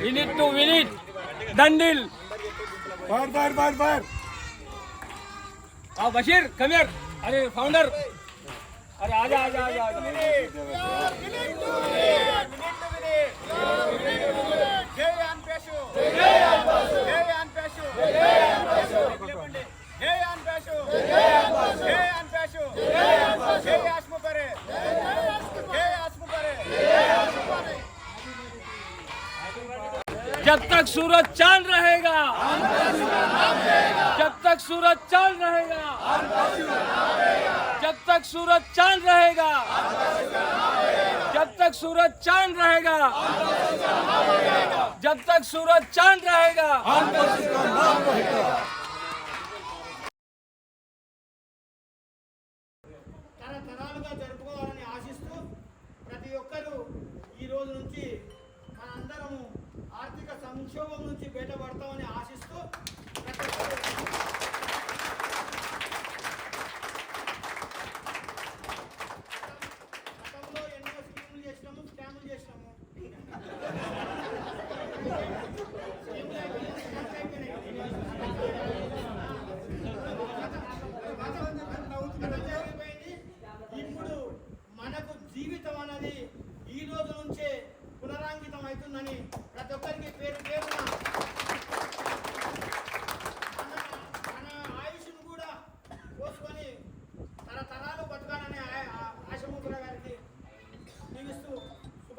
Unit to unit దండిల్ fire fire fire fire ఆ Basheer come here అరే founder అరే ఆజా ఆజా ఆజా जब तक सूरज चाँद रहेगा जब तक सूरज चाँद रहेगा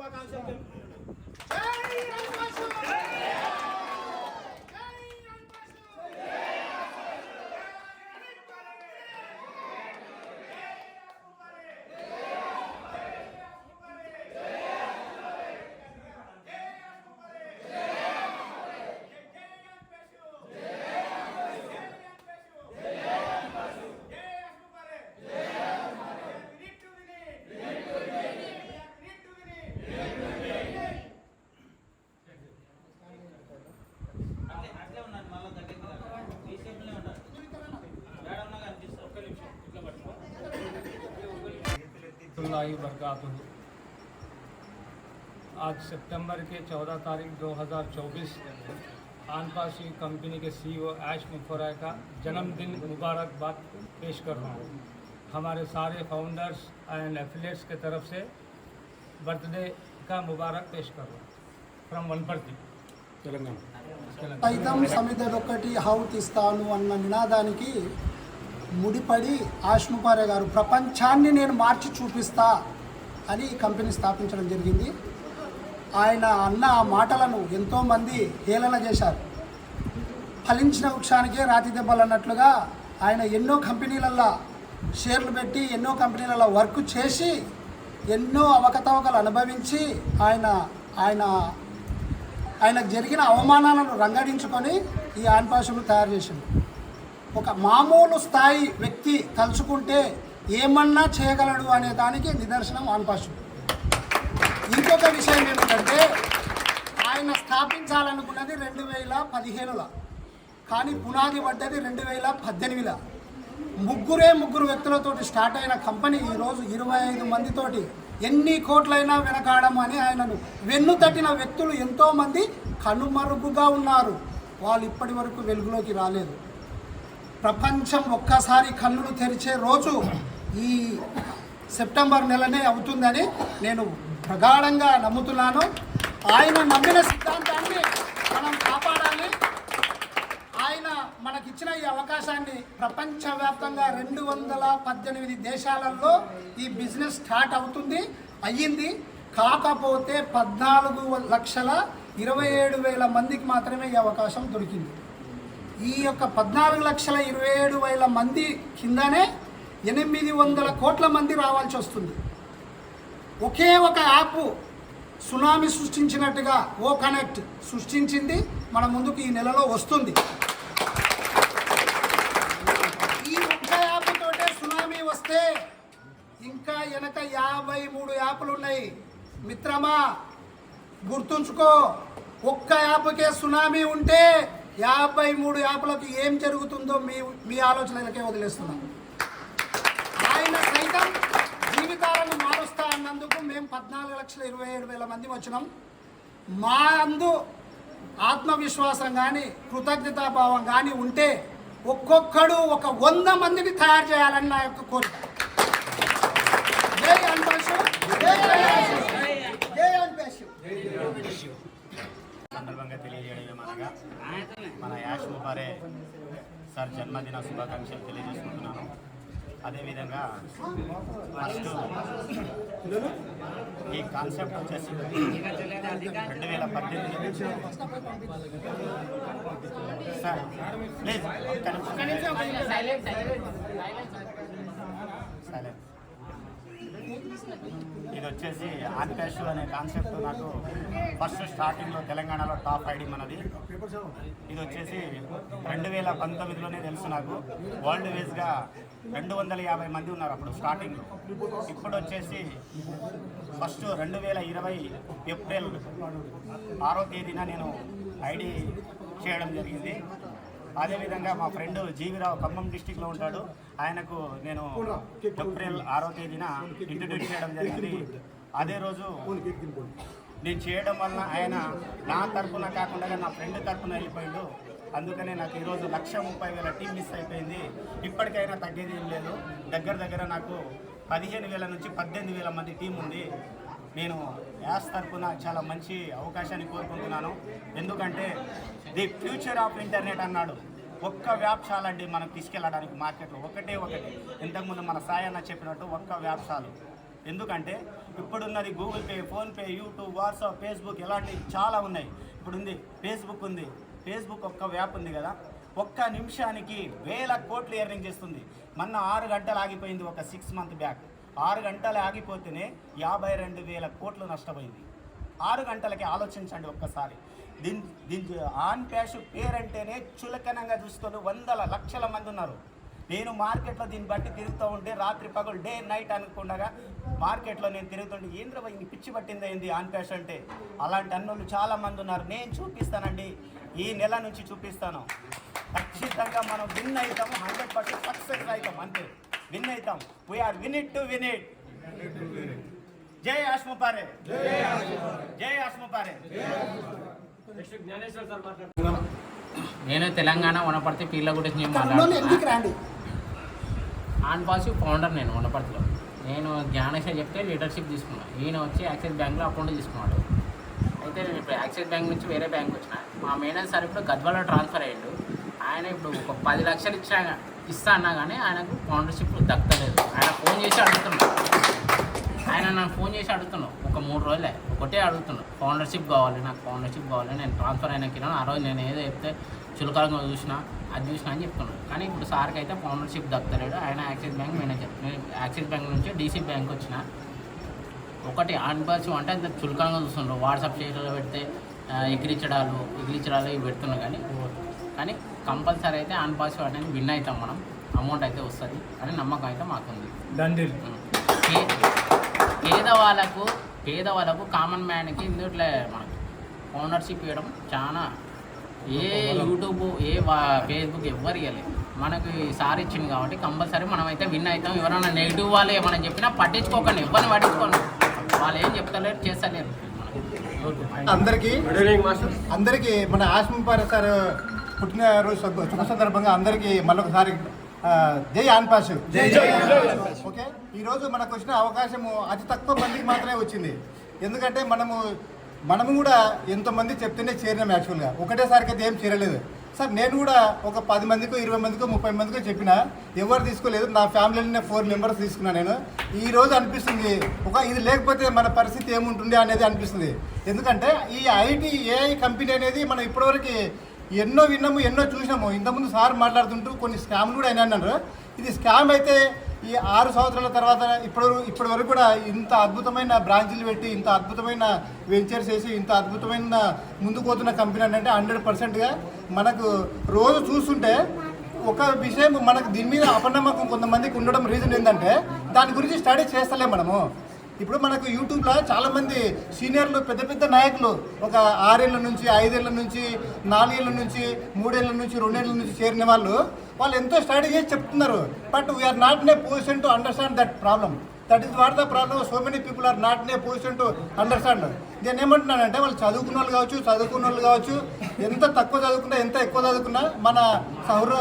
శుభాకాంక్షలు తెలుపుకుంటున్నాను अल्लाह बरकातहू आज सितंबर के 14 तारीख 2024 आनपासी कंपनी के सीईओ ऐश मुफरा का जन्मदिन मुबारकबाद पेश कर रहा हूँ हमारे सारे फाउंडर्स एंड एफिलेट्स के तरफ से बर्थडे का मुबारक पेश कर रहा हूँ फ्रॉम वनपर्ती तेलंगाना तेलंगाना సైతం సమిధదొక్కటి హౌత్ ఇస్తాను అన్న నినాదానికి ముడిపడి ఆష్నుపారే గారు ప్రపంచాన్ని నేను మార్చి చూపిస్తా అని ఈ కంపెనీ స్థాపించడం జరిగింది. ఆయన అన్న ఆ మాటలను ఎంతోమంది హేళన చేశారు. ఫలించిన వృక్షానికే రాతి దెబ్బలు అన్నట్లుగా ఆయన ఎన్నో కంపెనీలల్లో షేర్లు పెట్టి ఎన్నో కంపెనీలలో వర్క్ చేసి ఎన్నో అవకతవకలు అనుభవించి ఆయన ఆయన ఆయనకు జరిగిన అవమానాలను రంగడించుకొని ఈ ఆన్పాషను తయారు చేసింది ఒక మామూలు స్థాయి వ్యక్తి తలుచుకుంటే ఏమన్నా చేయగలడు అనే దానికి నిదర్శనం ఆన్పాషు ఇంకొక విషయం ఏమిటంటే ఆయన స్థాపించాలనుకున్నది రెండు వేల పదిహేనులో కానీ పునాది పడ్డది రెండు వేల పద్దెనిమిదిలో. ముగ్గురే ముగ్గురు వ్యక్తులతోటి స్టార్ట్ అయిన కంపెనీ ఈరోజు ఇరవై ఐదు మందితోటి ఎన్ని కోట్లైనా వెనకాడం అని ఆయనను వెన్ను తట్టిన వ్యక్తులు ఎంతోమంది కనుమరుగుగా ఉన్నారు. వాళ్ళు ఇప్పటి వరకు వెలుగులోకి రాలేదు. ప్రపంచం ఒక్కసారి కన్నులు తెరిచే రోజు ఈ సెప్టెంబర్ నెలనే అవుతుందని నేను ప్రగాఢంగా నమ్ముతున్నాను. ఆయన నమ్మిన సిద్ధాంతాన్ని మనం కాపాడాలి. ఆయన మనకిచ్చిన ఈ అవకాశాన్ని ప్రపంచవ్యాప్తంగా రెండు వందల పద్దెనిమిది దేశాలలో ఈ బిజినెస్ స్టార్ట్ అవుతుంది అయ్యింది. కాకపోతే పద్నాలుగు లక్షల ఇరవై ఏడు వేల మందికి మాత్రమే ఈ అవకాశం దొరికింది. ఈ యొక్క పద్నాలుగు లక్షల ఇరవై ఏడు వేల మంది కిందనే ఎనిమిది వందల కోట్ల మంది రావాల్సి వస్తుంది. ఒకే ఒక యాప్ సునామీ సృష్టించినట్టుగా ఓ కనెక్ట్ సృష్టించింది మన ముందుకు ఈ నెలలో వస్తుంది. ఈ ఒక్క యాప్ తోటే సునామీ వస్తే ఇంకా వెనక యాభై మూడు యాప్లు ఉన్నాయి. మిత్రమా గుర్తుంచుకో ఒక్క యాప్కే సునామీ ఉంటే యాభై మూడు యాప్లకు ఏం జరుగుతుందో మీ మీ ఆలోచనలకే వదిలేస్తున్నాం. ఆయన సైతం జీవితాలను మారుస్తా అన్నందుకు మేము పద్నాలుగు లక్షల ఇరవై ఏడు వేల మంది వచ్చినాం. మా అందు ఆత్మవిశ్వాసం కానీ కృతజ్ఞతాభావం కానీ ఉంటే ఒక్కొక్కడు ఒక వంద మందిని తయారు చేయాలని నా యొక్క కోరిక. జై అన్వేషు జై అన్వేషు జై సందర్భంగా తెలియజేయడం ఏమనగా మన యాష్ ముబారే సార్ జన్మదిన శుభాకాంక్షలు తెలియజేసుకుంటున్నాను. అదేవిధంగా ఫస్ట్ ఈ కాన్సెప్ట్ వచ్చేసి రెండు వేల పద్దెనిమిది. సార్ ప్లీజ్ సైలెంట్ ఇది వచ్చేసి ఆర్కాష్ అనే కాన్సెప్ట్ నాకు ఫస్ట్ స్టార్టింగ్లో తెలంగాణలో టాప్ ఐడి మనది. ఇది వచ్చేసి రెండు వేల పంతొమ్మిదిలోనే తెలుసు నాకు. వరల్డ్ వైజ్గా రెండు వందల యాభై మంది ఉన్నారు అప్పుడు స్టార్టింగ్లో ఇప్పుడు వచ్చేసి ఫస్ట్ రెండు వేల ఇరవై ఏప్రిల్ ఆరో తేదీన నేను ఐడి చేయడం జరిగింది. అదేవిధంగా మా ఫ్రెండ్ జీవిరావు ఖమ్మం డిస్టిక్లో ఉంటాడు. ఆయనకు నేను ఏప్రిల్ ఆరో తేదీన ఇంట్రడ్యూస్ చేయడం జరిగింది. అదే రోజు నేను చేయడం వలన ఆయన నా తరపున కాకుండా నా ఫ్రెండ్ తరపున వెళ్ళిపోయిండు. అందుకనే నాకు ఈరోజు లక్ష ముప్పై వేల టీం మిస్ అయిపోయింది. ఇప్పటికైనా తగ్గేది ఏం లేదు. దగ్గర దగ్గర నాకు పదిహేను వేల నుంచి పద్దెనిమిది వేల మంది టీం ఉంది. నేను యాస్ తరఫున చాలా మంచి అవకాశాన్ని కోరుకుంటున్నాను. ఎందుకంటే ది ఫ్యూచర్ ఆఫ్ ఇంటర్నెట్ అన్నాడు. ఒక్క వ్యాప్శాల అండి మనం తీసుకెళ్ళడానికి మార్కెట్లో. ఒకటే ఒకటి. ఇంతకుముందు మన సాయన్న చెప్పినట్టు ఒక్క వ్యాప్శాలు ఎందుకంటే ఇప్పుడున్నది Google Pay PhonePe YouTube WhatsApp Facebook ఇలాంటివి చాలా ఉన్నాయి. ఇప్పుడు ఉంది ఫేస్బుక్ ఉంది. ఫేస్బుక్ ఒక్క వ్యాప్ ఉంది కదా. ఒక్క నిమిషానికి వేల కోట్లు ఎర్నింగ్ చేస్తుంది. మొన్న ఆరు గంటలు ఆగిపోయింది ఒక సిక్స్ మంత్ బ్యాక్. ఆరు గంటలు ఆగిపోతేనే యాభై రెండు వేల కోట్లు నష్టపోయింది. ఆరు గంటలకి ఆలోచించండి ఒక్కసారి. దీని దీని ఆన్ క్యాష్ పేరంటేనే చులకనంగా చూసుకొని వందల లక్షల మంది ఉన్నారు. నేను మార్కెట్లో దీన్ని బట్టి తిరుగుతూ ఉంటే రాత్రి పగలు డే నైట్ అనుకుండగా మార్కెట్లో నేను తిరుగుతుంటే ఏంద్ర పిచ్చి పట్టింది ఏంది ఆన్ క్యాష్ అంటే? అలాంటి అన్నోళ్ళు చాలా మంది ఉన్నారు. నేను చూపిస్తానండి. ఈ నెల నుంచి చూపిస్తాను. ఖచ్చితంగా మనం విన్ అవుతాము హండ్రెడ్ పర్సెంట్ సక్సెస్ అవుతాం అంతే. విన్ అవుతాం. We are win it to win it జై ఆశ్మపారే. జై ఆశ్మపారే. నేను తెలంగాణ వనపర్తి పీర్ల గురించి నేను కర్నూలు ఎందుకు మాట్లాడుతున్నా. రండి? ఆన్ పాసివ్ ఫౌండర్ నేను వనపర్తిలో. నేను జ్ఞానేశ్వర్ చెప్తే లీడర్షిప్ తీసుకున్నాను ఈయన వచ్చి యాక్సిస్ బ్యాంక్లో అకౌంట్ తీసుకున్నాడు. అయితే నేను ఇప్పుడు యాక్సిస్ బ్యాంక్ నుంచి వేరే బ్యాంక్ వచ్చిన. మా మేనేజర్ సార్ ఇప్పుడు గద్వాల ట్రాన్స్ఫర్ అయ్యాడు. ఆయన ఇప్పుడు ఒక పది లక్షలు ఇచ్చా ఇస్తా అన్నా కానీ ఆయనకు ఫౌండర్షిప్ దక్కలేదు. ఆయన ఫోన్ చేసి అడుగుతున్నాడు. ఆయన నాకు ఫోన్ చేసి అడుగుతున్నాడు. ఒక మూడు రోజులే. ఒకటే అడుగుతున్నాడు. ఫౌండర్షిప్ కావాలి నాకు ఫౌండర్షిప్ కావాలి. నేను ట్రాన్స్ఫర్ అయినాక ఆ రోజు నేను ఏదో చెప్తే చులకరంగా చూసినా అది చూసినా అని చెప్తున్నాడు. కానీ ఇప్పుడు సార్కి అయితే ఫౌండర్షిప్ దక్కలేడు ఆయన యాక్సిస్ బ్యాంక్ మేనేజర్ నేను యాక్సిస్ బ్యాంక్ నుంచి డీసీ బ్యాంక్ వచ్చిన. ఒకటి ఆన్బర్స్ అంటే అంత చులకనంగా చూస్తున్నారు వాట్సాప్ చేయడంలో పెడితే ఎగిరిచడాలు ఎగిరించడాలు ఎగిరించడాలు ఇవి పెడుతున్నాం కానీ కానీ కంపల్సరీ అయితే ఆన్ పాస్ అనేది విన్ అవుతాం మనం. అమౌంట్ అయితే వస్తుంది. అని నమ్మకం అయితే మాకుంది. పేదవాళ్ళకు పేదవాళ్ళకు కామన్ మ్యాన్కి ఇందుట్లో మనకి ఓనర్షిప్ ఇవ్వడం చాలా ఏ యూట్యూబ్ ఏ వా- ఫేస్బుక్ ఎవ్వరు ఇవ్వలేదు మనకి సార్ ఇచ్చింది కాబట్టి కంపల్సరీ మనం అయితే విన్ అవుతాం. ఎవరైనా నెగిటివ్ వాళ్ళు ఏమైనా చెప్పినా పట్టించుకోకండి. ఎవరిని పట్టించుకోండి వాళ్ళు ఏం చెప్తలేరు చేస్తలేరు. మనకి అందరికీ అందరికీ మన ఆశ్మపార సార్ పుట్టినరోజు శుభ- సందర్భంగా అందరికీ మళ్ళొకసారి జై ఆన్పాష్ ఓకే? ఈరోజు మనకు వచ్చిన అవకాశము అతి తక్కువ మందికి మాత్రమే వచ్చింది. ఎందుకంటే మనము మనము కూడా ఎంతోమంది చెప్తేనే చేరినాం యాక్చువల్గా. ఒకటేసారికి అయితే ఏం చేరలేదు. సార్ నేను కూడా ఒక పది మందికో ఇరవై మందికో ముప్పై మందికో చెప్పిన ఎవరు తీసుకోలేదు. నా ఫ్యామిలీలోనే ఫోర్ మెంబర్స్ తీసుకున్నాను నేను. ఈ రోజు అనిపిస్తుంది ఒక ఇది లేకపోతే మన పరిస్థితి ఏముంటుంది అనేది అనిపిస్తుంది. ఎందుకంటే ఈ ఐటీ ఏఐ కంపెనీ అనేది మనం ఇప్పటివరకు ఎన్నో విన్నాము ఎన్నో చూసినాము. ఇంతకుముందు సార్ మాట్లాడుతుంటూ కొన్ని స్కామ్లు కూడా అయినా అన్నారు. ఇది స్కామ్ అయితే ఈ ఆరు సంవత్సరాల తర్వాత ఇప్పటివరకు ఇప్పటి వరకు కూడా ఇంత అద్భుతమైన బ్రాంచీలు పెట్టి ఇంత అద్భుతమైన వెంచర్స్ చేసి ఇంత అద్భుతమైన ముందుకు పోతున్న కంపెనీ అంటే హండ్రెడ్ పర్సెంట్గా మనకు రోజు చూస్తుంటే ఒక విషయం మనకు దీని మీద అపనమ్మకం కొంతమందికి ఉండడం రీజన్ ఏంటంటే దాని గురించి స్టడీ చేస్తలేం మనము. ఇప్పుడు మనకు యూట్యూబ్లో చాలామంది సీనియర్లు పెద్ద పెద్ద నాయకులు ఒక ఆరేళ్ళ నుంచి ఐదేళ్ళ నుంచి నాలుగేళ్ళ నుంచి మూడేళ్ళ నుంచి రెండేళ్ళ నుంచి చేరిన వాళ్ళు వాళ్ళు ఎంతో స్టడీ చేసి చెప్తున్నారు. But we are not in a position to understand that problem that is what the problem so many people are not in a position to understand నేను ఏమంటున్నానంటే వాళ్ళు చదువుకున్న వాళ్ళు కావచ్చు చదువుకున్న వాళ్ళు కావచ్చు ఎంత తక్కువ చదువుకున్నా ఎంత ఎక్కువ చదువుకున్నా మన సౌర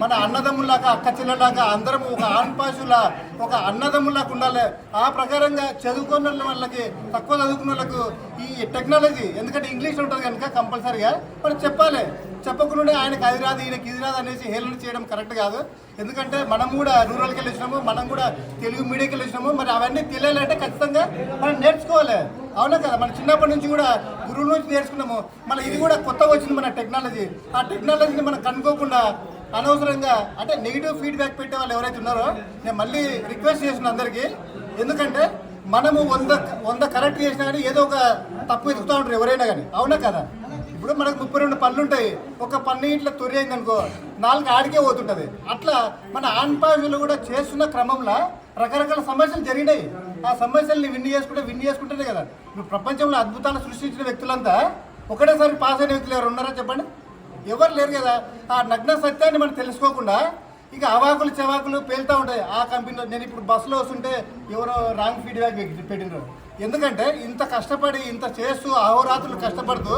మన అన్నదమ్ములాగా అక్క చెల్లెలాగా అందరం ఒక ఆన్పాసులా ఒక అన్నదమ్ములాగా ఉండాలి. ఆ ప్రకారంగా చదువుకున్న వాళ్ళకి తక్కువ చదువుకున్న వాళ్ళకు ఈ టెక్నాలజీ ఎందుకంటే ఇంగ్లీష్ ఉంటుంది కనుక కంపల్సరీగా మనం చెప్పాలి. చెప్పకుండా ఆయనకి అది రాదు ఈయనకి ఇది రాదు అనేసి హేళన చేయడం కరెక్ట్ కాదు. ఎందుకంటే మనం కూడా రూరల్కి వెళ్ళి వచ్చినాము మనం కూడా తెలుగు మీడియాకి వెళ్ళి వచ్చినాము మరి అవన్నీ తెలియాలంటే ఖచ్చితంగా మనం నేర్చుకోవాలి. అవునా కదా? మన చిన్నప్పటి నుంచి కూడా గురువుల నుంచి నేర్చుకున్నాము. మళ్ళీ ఇది కూడా కొత్తగా వచ్చింది మన టెక్నాలజీ. ఆ టెక్నాలజీని మనం కనుక్కోకుండా అనవసరంగా అంటే నెగిటివ్ ఫీడ్బ్యాక్ పెట్టే వాళ్ళు ఎవరైతే ఉన్నారో నేను మళ్ళీ రిక్వెస్ట్ చేసిన అందరికీ. ఎందుకంటే మనము వంద వంద కరెక్ట్ చేసినా కానీ ఏదో ఒక తప్పు ఎదుగుతూ ఉంటారు ఎవరైనా కానీ. అవునా కదా? ఇప్పుడు మనకు ముప్పై రెండు పనులు ఉంటాయి. ఒక పన్ను ఇట్లా తొరియైంది అనుకో నాలుగు ఆడికే పోతుంటుంది. అట్లా మన ఆన్పాజులు కూడా చేస్తున్న క్రమంలో రకరకాల సమస్యలు జరిగినాయి. ఆ సమస్యల్ని విన్ని చేసుకుంటే విన్ని చేసుకుంటేనే కదా. ఇప్పుడు ప్రపంచంలో అద్భుతాలు సృష్టించిన వ్యక్తులంతా ఒకటేసారి పాస్ అయిన వ్యక్తులు ఎవరు ఉన్నారా చెప్పండి? ఎవరు లేరు కదా. ఆ నగ్న సత్యాన్ని మనం తెలుసుకోకుండా ఇక అవాకులు చవాకులు పేలుతూ ఉంటాయి. ఆ కంపెనీలో నేను ఇప్పుడు బస్సులో వస్తుంటే ఎవరో రాంగ్ ఫీడ్బ్యాక్ పెట్టినారు ఎందుకంటే ఇంత కష్టపడి ఇంత చేస్తూ అహోరాత్రులు కష్టపడుతూ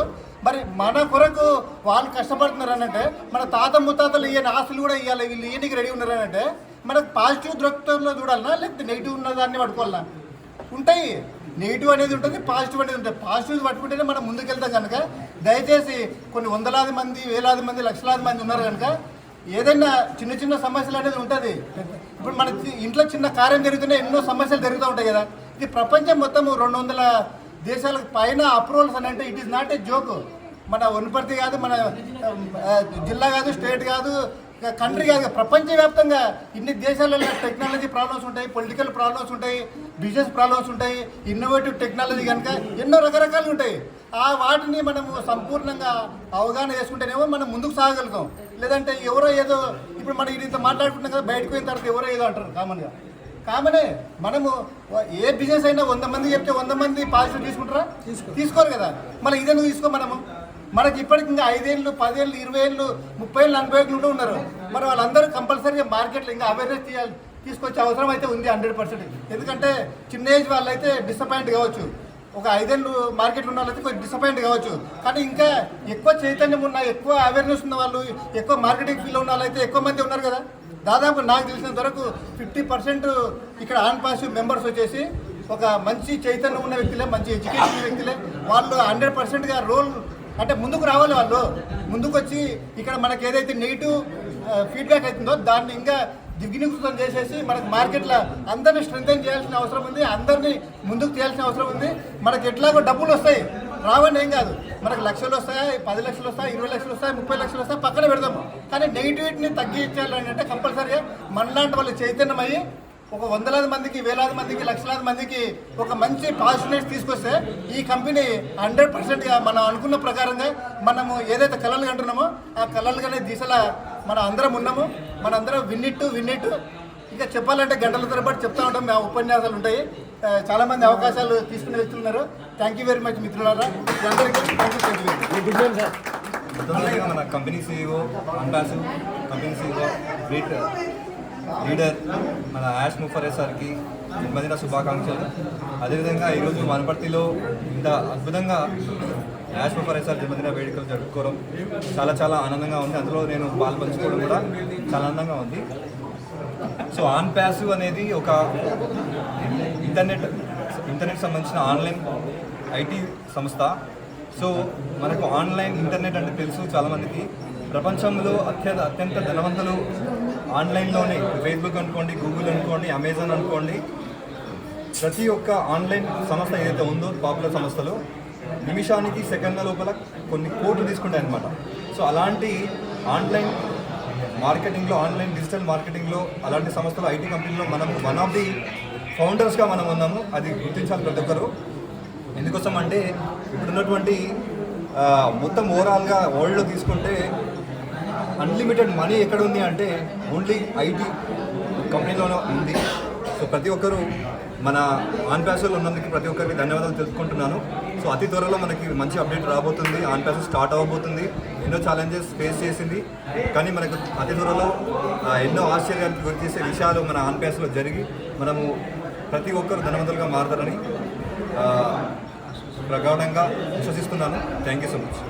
మరి మన కొరకు వాళ్ళు కష్టపడుతున్నారు అంటే మన తాత ముత్తాతలు ఇవ్వని ఆస్తులు కూడా ఇవ్వాలి వీళ్ళు ఇయ్యనికి రెడీ ఉన్నారు అంటే మనకు పాజిటివ్ దృక్పథంలో చూడాలన్నా లేకపోతే నెగిటివ్ ఉన్న దాన్ని పట్టుకోవాలన్నా ఉంటాయి. నెగిటివ్ అనేది ఉంటుంది పాజిటివ్ అనేది ఉంటుంది. పాజిటివ్ పట్టుకుంటేనే మనం ముందుకెళ్తాం కనుక. దయచేసి కొన్ని వందలాది మంది వేలాది మంది లక్షలాది మంది ఉన్నారు కనుక. ఏదైనా చిన్న చిన్న సమస్యలు అనేది ఉంటుంది. ఇప్పుడు మన ఇంట్లో చిన్న కార్యం జరుగుతున్నా ఎన్నో సమస్యలు జరుగుతూ ఉంటాయి కదా. ఇది ప్రపంచం మొత్తం రెండు వందల దేశాలకు పైన అప్రూవల్స్ అని అంటే it is not a joke మన వనపర్తి కాదు మన జిల్లా కాదు స్టేట్ కాదు కంట్రీ కాదు ప్రపంచవ్యాప్తంగా ఇన్ని దేశాలలో టెక్నాలజీ ప్రాబ్లమ్స్ ఉంటాయి పొలిటికల్ ప్రాబ్లమ్స్ ఉంటాయి బిజినెస్ ప్రాబ్లమ్స్ ఉంటాయి ఇన్నోవేటివ్ టెక్నాలజీ కనుక ఎన్నో రకరకాలు ఉంటాయి. ఆ వాటిని మనము సంపూర్ణంగా అవగాహన చేసుకుంటేనేమో మనం ముందుకు సాగలుగుతాం. లేదంటే ఎవరో ఏదో ఇప్పుడు మనం ఇది ఇంత మాట్లాడుకుంటున్నాం కదా బయటకు పోయిన తర్వాత ఎవరో ఏదో అంటారు కామన్గా కామనే మనము ఏ బిజినెస్ అయినా వంద మంది చెప్తే వంద మంది పాజిటివ్ తీసుకుంటారా? తీసుకోరు. కదా. మళ్ళీ ఇదెందుకు తీసుకో మనము. మనకి ఇప్పటికి ఇంకా ఐదేళ్ళు పదేళ్ళు ఇరవై ఏళ్ళు ముప్పై ఏళ్ళు నలభై ఏళ్ళు కూడా ఉన్నారు. మరి వాళ్ళందరూ కంపల్సరీగా మార్కెట్లో ఇంకా అవేర్నెస్ తీయాలి తీసుకొచ్చే అవసరం అయితే ఉంది హండ్రెడ్ పర్సెంట్. ఎందుకంటే చిన్న ఏజ్ వాళ్ళైతే డిసప్పాయింట్ కావచ్చు. ఒక ఐదేళ్ళు మార్కెట్లో ఉన్న వాళ్ళైతే కొంచెం డిసప్పాయింట్ కావచ్చు. కానీ ఇంకా ఎక్కువ చైతన్యం ఉన్న ఎక్కువ అవేర్నెస్ ఉన్న వాళ్ళు ఎక్కువ మార్కెటింగ్ ఫీల్ ఉన్న వాళ్ళైతే ఎక్కువ మంది ఉన్నారు కదా. దాదాపు నాకు తెలిసినంత వరకు ఫిఫ్టీ పర్సెంట్ ఇక్కడ ఆన్ పాసివ్ మెంబర్స్ వచ్చేసి ఒక మంచి చైతన్యం ఉన్న వ్యక్తులే మంచి ఎడ్యుకేషన్ వ్యక్తులే. వాళ్ళు హండ్రెడ్ పర్సెంట్గా రోల్ అంటే ముందుకు రావాలి వాళ్ళు. ముందుకు వచ్చి ఇక్కడ మనకి ఏదైతే నెగిటివ్ ఫీడ్బ్యాక్ అవుతుందో దాన్ని ఇంకా దిగ్నికృతం చేసేసి మనకు మార్కెట్లో అందరినీ స్ట్రెంగ్ చేయాల్సిన అవసరం ఉంది. అందరినీ ముందుకు చేయాల్సిన అవసరం ఉంది. మనకి ఎట్లాగో డబ్బులు వస్తాయి. రావని ఏం కాదు. మనకు లక్షలు వస్తాయి? పది లక్షలు వస్తాయి? ఇరవై లక్షలు వస్తాయి? ముప్పై లక్షలు వస్తాయి? పక్కన పెడదాము. కానీ నెగిటివిటీని తగ్గించాలంటే అంటే కంపల్సరీగా మనలాంటి వాళ్ళు చైతన్యమయ్యి ఒక వందలాది మందికి వేలాది మందికి లక్షలాది మందికి ఒక మంచి పాజిటివ్నెస్ తీసుకొస్తే ఈ కంపెనీ హండ్రెడ్ పర్సెంట్గా మనం అనుకున్న ప్రకారంగా మనము ఏదైతే కళలు కంటున్నామో ఆ కళలుగానే దిశలా మనం అందరం ఉన్నాము. మనందరం విన్నిట్టు విన్నిట్టు ఇంకా చెప్పాలంటే గంటల తరబడి చెప్తా ఉంటాం. మా ఉపన్యాసాలు ఉంటాయి. ఆ, చాలా మంది అవకాశాలు తీసుకునే వ్యక్తులు ఉన్నారు థ్యాంక్ యూ వెరీ మచ్ మిత్రులారా. మీ అందరికీ థ్యాంక్ యూ థ్యాంక్ యూ మొదటిగా మన కంపెనీ సీఈఓ అంబాసు కంపెనీ సీఈఓ గ్రేట్ లీడర్ మన యాష్ ముఫరే సార్కి జన్మదిన శుభాకాంక్షలు. అదేవిధంగా ఈరోజు వనపర్తిలో ఇంత అద్భుతంగా యాష్ ముఫరే సార్ జన్మదిన వేడుకలు జరుపుకోవడం చాలా చాలా ఆనందంగా ఉంది. అందులో నేను పాల్పంచుకోవడం కూడా చాలా ఆనందంగా ఉంది. సో ఆన్ ప్యాసివ్ అనేది ఒక ఇంటర్నెట్ ఇంటర్నెట్ సంబంధించిన ఆన్లైన్ ఐటీ సంస్థ. సో మనకు ఆన్లైన్ ఇంటర్నెట్ అంటే తెలుసు చాలామందికి. ప్రపంచంలో అత్యంత అత్యంత ధనవంతులు ఆన్లైన్లోనే ఫేస్బుక్ అనుకోండి గూగుల్ అనుకోండి అమెజాన్ అనుకోండి ప్రతి ఒక్క ఆన్లైన్ సంస్థ ఏదైతే ఉందో పాపులర్ సంస్థలు నిమిషానికి సెకండ్ల లోపల కొన్ని కోట్లు తీసుకుంటాయి అనమాట సో అలాంటి ఆన్లైన్ మార్కెటింగ్లో ఆన్లైన్ డిజిటల్ మార్కెటింగ్లో అలాంటి సంస్థలు ఐటీ కంపెనీలో మనం వన్ ఆఫ్ ది ఫౌండర్స్గా మనం ఉన్నాము. అది గుర్తించాలి ప్రతి ఒక్కరు. ఎందుకోసం అంటే ఇప్పుడున్నటువంటి మొత్తం ఓవరాల్గా వరల్డ్లో తీసుకుంటే అన్లిమిటెడ్ మనీ ఎక్కడ ఉంది అంటే ఓన్లీ ఐటీ కంపెనీలోనే ఉంది. సో ప్రతి ఒక్కరూ మన ఆన్ ప్యాసులు ఉన్నందుకు ప్రతి ఒక్కరికి ధన్యవాదాలు తెలుసుకుంటున్నాను సో అతి త్వరలో మనకి మంచి అప్డేట్ రాబోతుంది. ఆన్ ప్యాసు స్టార్ట్ అవ్వబోతుంది ఎన్నో ఛాలెంజెస్ ఫేస్ చేసింది. కానీ మనకు అతి త్వరలో ఎన్నో ఆశ్చర్యానికి గురి చేసే విషయాలు మన ఆన్ ప్యాసులో జరిగి మనము ప్రతి ఒక్కరు ధనవంతులుగా మారతారని ప్రగాఢంగా విశ్వసిస్తున్నాను. Thank you so much